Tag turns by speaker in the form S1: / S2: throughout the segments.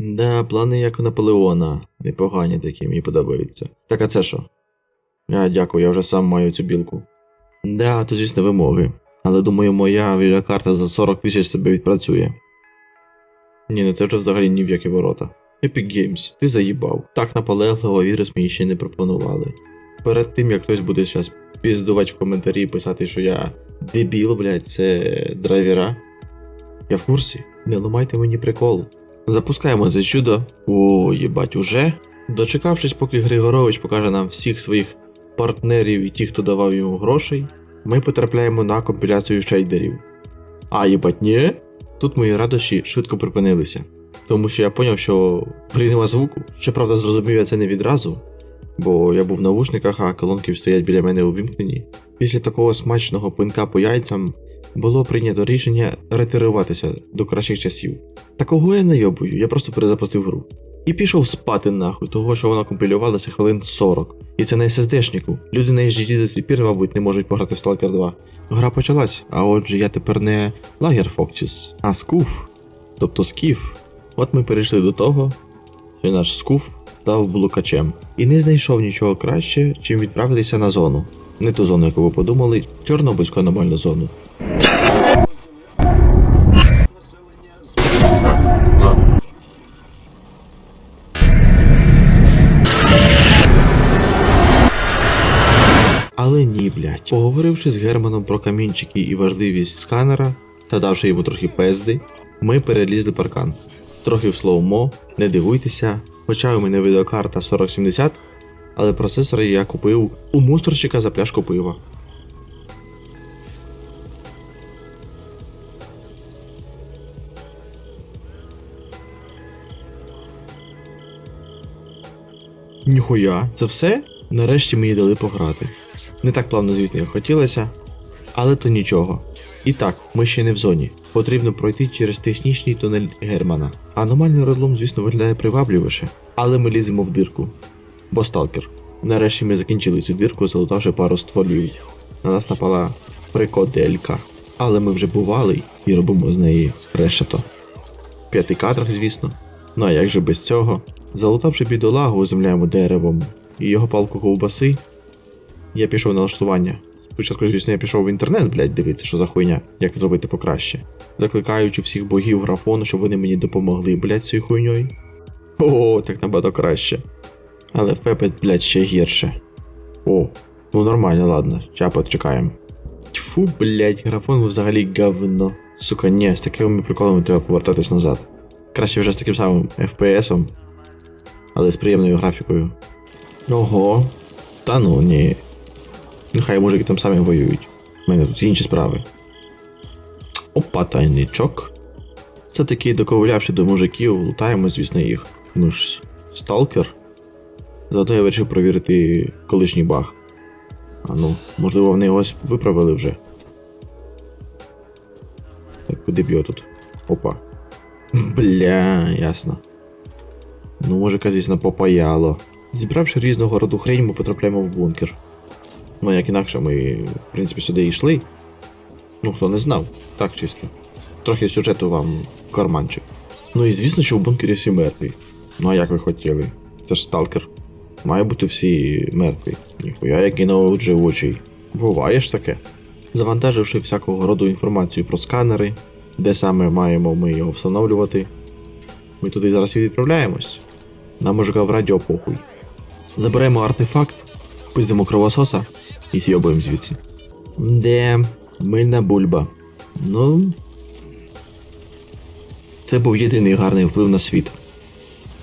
S1: Да, плани як Наполеона. Непогані такі, мені подобаються. Так а це що? А, дякую, я вже сам маю цю білку. Да, то звісно вимоги. Але думаю, моя відеокарта за 40 тисяч себе відпрацює. Ні, ну це вже взагалі ні в які ворота. Epic Games, ти заїбав. Так наполегливо вірус мені ще не пропонували. Перед тим як хтось буде зараз піздувати в коментарі і писати, що я дебіл, блядь, це драйвера. Я в курсі. Не ламайте мені прикол. Запускаємо це чудо. О, їбать, уже? Дочекавшись, поки Григорович покаже нам всіх своїх партнерів і ті, хто давав йому грошей, ми потрапляємо на компіляцію шейдерів. А, їбать, ні? Тут мої радощі швидко припинилися. Тому що я поняв, що при нема звуку. Щоправда, зрозумів я це не відразу, бо я був в навушниках, а колонки стоять біля мене увімкнені. Після такого смачного пинка по яйцям було прийнято рішення ретируватися до кращих часів. Такого я найобую, я просто перезапустив гру. І пішов спати нахуй, того що вона компілювалася хвилин 40. І це на SSD-шнику. Люди на HDD до пір, мабуть, не можуть пограти в Stalker 2. Гра почалась, а отже я тепер не лагер Фокчіс, а скуф. Тобто скіф. От ми перейшли до того, що наш скуф став блукачем. І не знайшов нічого краще, чим відправитися на зону. Не ту зону, яку ви подумали, Чорнобильську аномальну зону. Але ні, блядь. Поговоривши з Германом про камінчики і важливість сканера та давши йому трохи пезди, ми перелізли паркан. Трохи в слоумо, не дивуйтеся, хоча у мене відеокарта 4070, але процесор я купив у мусорщика за пляшку пива. Ніхуя, це все? Нарешті мені дали пограти. Не так плавно, звісно, як хотілося, але то нічого. І так, ми ще не в зоні. Потрібно пройти через технічний тунель Германа. Аномальний розлом, звісно, виглядає привабливіше, але ми ліземо в дирку. Бо сталкер. Нарешті ми закінчили цю дирку, залутавши пару стволів. На нас напала прикоделька. Але ми вже бували і робимо з неї решето. П'яти кадрах, звісно. Ну а як же без цього? Залутавши бідолагу земляємо деревом і його палку ковбаси, я пішов на налаштування. Спочатку, звісно, я пішов в інтернет, блядь, дивитися, що за хуйня, як зробити покраще. Закликаючи всіх богів графону, щоб вони мені допомогли, блядь, цією хуйньою. О, так набагато краще. Але Фепет, блядь, ще гірше. О, ну нормально, ладно, ща почекаємо. Тьфу, блядь, графон взагалі говно. Сука, ні, з такими приколами треба повертатись назад. Краще вже з таким самим FPS-ом, але з приємною графікою. Ого. Та ну ні. Нехай мужики там самі воюють. У мене тут інші справи. Опа, тайничок. Це таки доковилявши до мужиків, лутаємо, звісно, їх. Ну ж, сталкер. Заодно я вирішив провірити колишній баг. А ну, можливо, вони ось виправили вже. Так, куди б його тут? Опа. Бля, ясно. Ну, мужика, звісно, попаяло. Зібравши різного роду хрень, ми потрапляємо в бункер. Ну, як інакше, ми, в принципі, сюди йшли. Ну, хто не знав, так чисто. Трохи сюжету вам карманчик. Ну і звісно, що в бункері всі мертві. Ну а як ви хотіли? Це ж сталкер. Має бути всі мертві. Ніхуя який живучий. Буває ж таке. Завантаживши всякого роду інформацію про сканери, де саме маємо ми його встановлювати, ми туди зараз і відправляємось. Нам мужика в радіо похуй. Заберемо артефакт, пиздимо кровососа і з'йобуємо звідси. Де, мильна бульба. Ну. Це був єдиний гарний вплив на світ.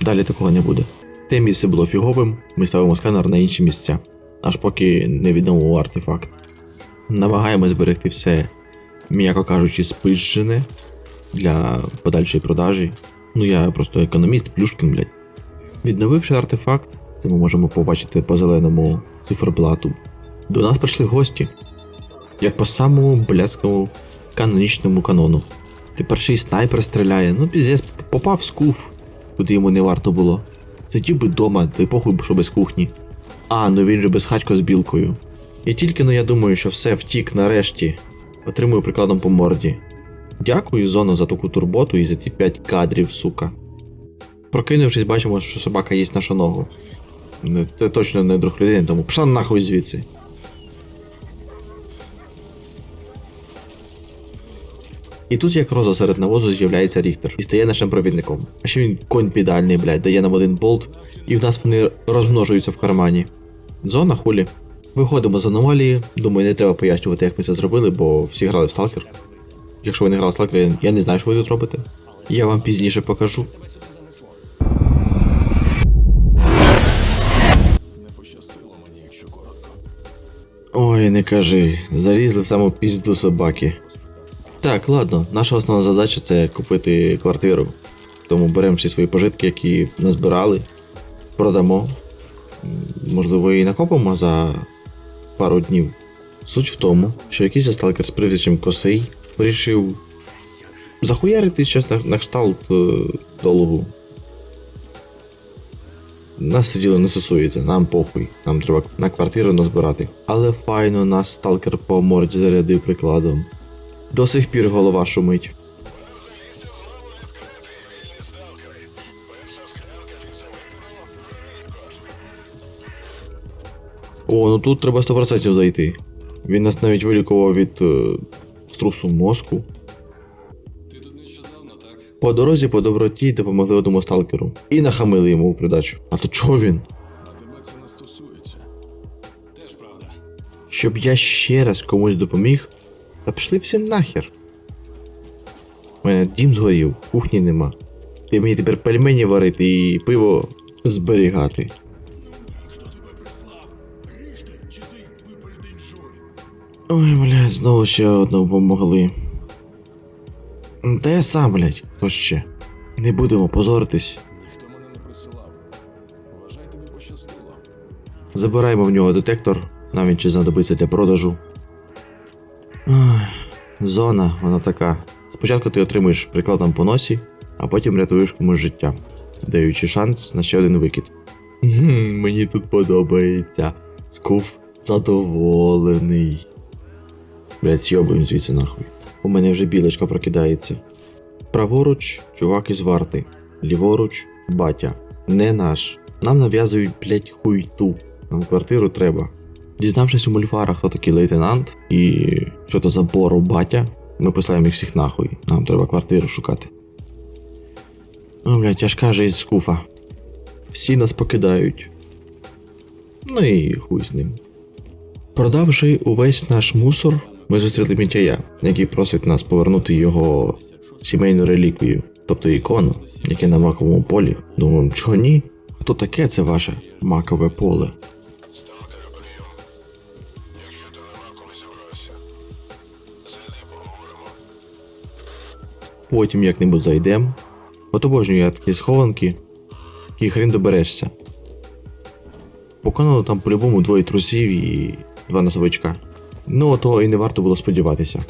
S1: Далі такого не буде. Те місце було фіговим, ми ставимо сканер на інші місця, аж поки не відомо артефакт. Намагаємось зберегти все, м'яко кажучи, спижене для подальшої продажі. Ну я просто економіст, плюшкін, блядь. Відновивши артефакт, це ми можемо побачити по зеленому циферблату. До нас прийшли гості, як по самому блядському канонічному канону. Тепер ще й снайпер стріляє, ну піздець, попав в скуф, куди йому не варто було. Сидів би дома, й похуй, що без кухні. А, ну він же без хатько з білкою. І тільки но я думаю, що все втік нарешті. Отримую прикладом по морді. Дякую, Зоно, за таку турботу і за ці 5 кадрів, сука. Прокинувшись, бачимо, що собака їсть нашу ногу. Ну, Це точно не друг людини, тому пішла нахуй звідси. І тут як роза серед навозу з'являється Ріхтер і стає нашим провідником. А ще він конь підальний, блядь, дає нам один болт, і в нас вони розмножуються в кармані. Зона хулі. Виходимо з аномалії. Думаю, не треба пояснювати, як ми це зробили, бо всі грали в сталкер. Якщо ви не грали в сталкер, я- не знаю, що ви тут робите. Я вам пізніше покажу. Ой, не кажи, залізли в саму пізду собаки. Так, ладно, наша основна задача це купити квартиру. Тому беремо всі свої пожитки, які назбирали, продамо. Можливо, і накопимо за пару днів. Суть в тому, що якийсь сталкер з прізвищем Косий вирішив захуярити щось на, на кшталт е, долгу. Нас це діло не стосується, нам похуй, нам треба на квартиру назбирати. Але файно нас сталкер по морді зарядив прикладом. До сих пір голова шумить. О, ну тут треба 100% зайти. Він нас навіть вилікував від е, струсу мозку.
S2: Ти тут нещодавно, так?
S1: По дорозі по доброті допомогли одному сталкеру. І нахамили йому у придачу. А то чого він?
S2: А тебе це не стосується. Теж правда.
S1: Щоб я ще раз комусь допоміг, та пішли всі нахер. У мене дім згорів, кухні нема. Ти мені тепер пельмені варити і пиво зберігати. Ой, блядь, знову ще одного помогли. Та я сам, блядь, хто ще. Не будемо позоритись.
S2: Ніхто мене не присилав. Вважай, тобі пощастило.
S1: Забираємо в нього детектор, нам він знадобиться для продажу. Зона, вона така. Спочатку ти отримуєш прикладом по носі, а потім рятуєш комусь життя, даючи шанс на ще один викид. Мені тут подобається. Скуф задоволений. Блять, сьобуємо звідси нахуй. У мене вже білочка прокидається. Праворуч чувак із варти, ліворуч батя. Не наш. Нам нав'язують, блять, хуйту. Нам квартиру треба. Дізнавшись у мульфара, хто такий лейтенант і що то за бору батя, ми послаємо їх всіх нахуй. Нам треба квартиру шукати. О, блядь, тяжка жизнь скуфа. Всі нас покидають. Ну і хуй з ним. Продавши увесь наш мусор, ми зустріли Мітяя, який просить нас повернути його сімейну реліквію, тобто ікону, яке на маковому полі. Думаємо, чого ні? Хто таке це ваше макове поле? Потім як-небудь зайдем. От обожнюю я такі схованки, які хрен доберешся. Поконали там по-любому двоє трусів і два носовичка. Ну, то і не варто було сподіватися.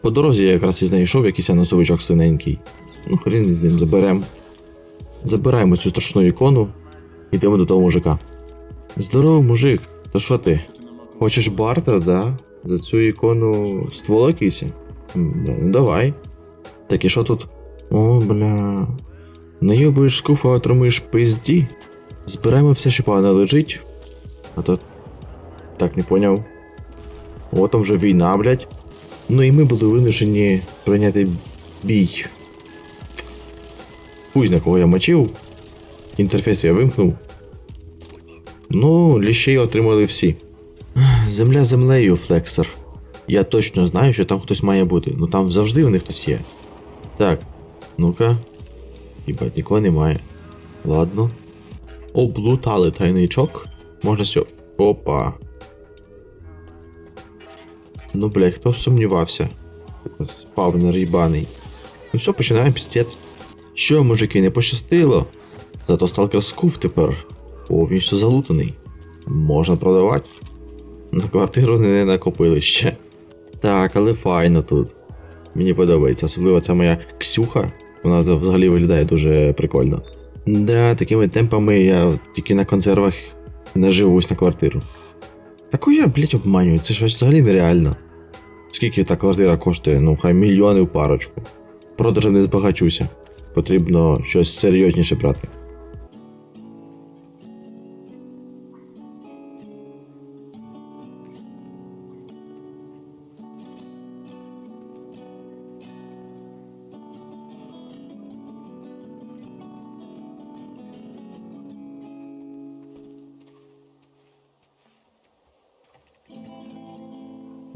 S1: По дорозі я якраз і знайшов якийсь носовичок синенький. Ну, хрен з ним заберем. Забираємо цю страшну ікону, йдемо до того мужика. Здорово, мужик, то що ти? Хочеш бартер, да? За цю ікону ствол якийсь? Ну давай. Так і що тут? О, бля. Найобуєш скуфа, отримуєш пизді. Збираємо все, що погано лежить. А то. Так, не поняв. О, там вже війна, блядь. Ну і ми були винужені прийняти бій. Хуй зна кого я мочив. Інтерфейс я вимкнув. Ну, ліщей отримали всі. Земля землею, Флексер. Я точно знаю, що там хтось має бути. Ну там завжди у них хтось є. Так, ну-ка. Хіба нікого немає. Ладно. Облутали тайничок. Можна сьо. Опа. Ну, блядь, хто сумнівався? Спавнер їбаний. Ну все, починаємо пістець. Що, мужики, не пощастило? Зато сталкер скуф тепер повністю залутаний. Можна продавати. На квартиру не накопили ще. Так, але файно тут. Мені подобається, особливо ця моя Ксюха. Вона взагалі виглядає дуже прикольно. Да, такими темпами я тільки на консервах наживусь на квартиру. Таку я, блять, обманюю, це ж взагалі нереально. Скільки та квартира коштує? Ну, хай мільйони в парочку. Продажем не збагачуся. Потрібно щось серйозніше брати.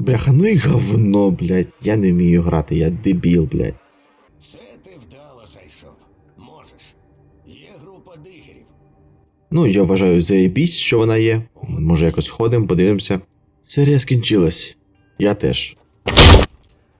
S1: Бляха, ну і говно, блядь. Я не вмію грати, я дебіл, блядь.
S2: Це ти вдало зайшов. Можеш. Є група дигерів.
S1: Ну, я вважаю, заєбісь, що вона є. Може, якось сходимо, подивимося. Серія скінчилась. Я теж.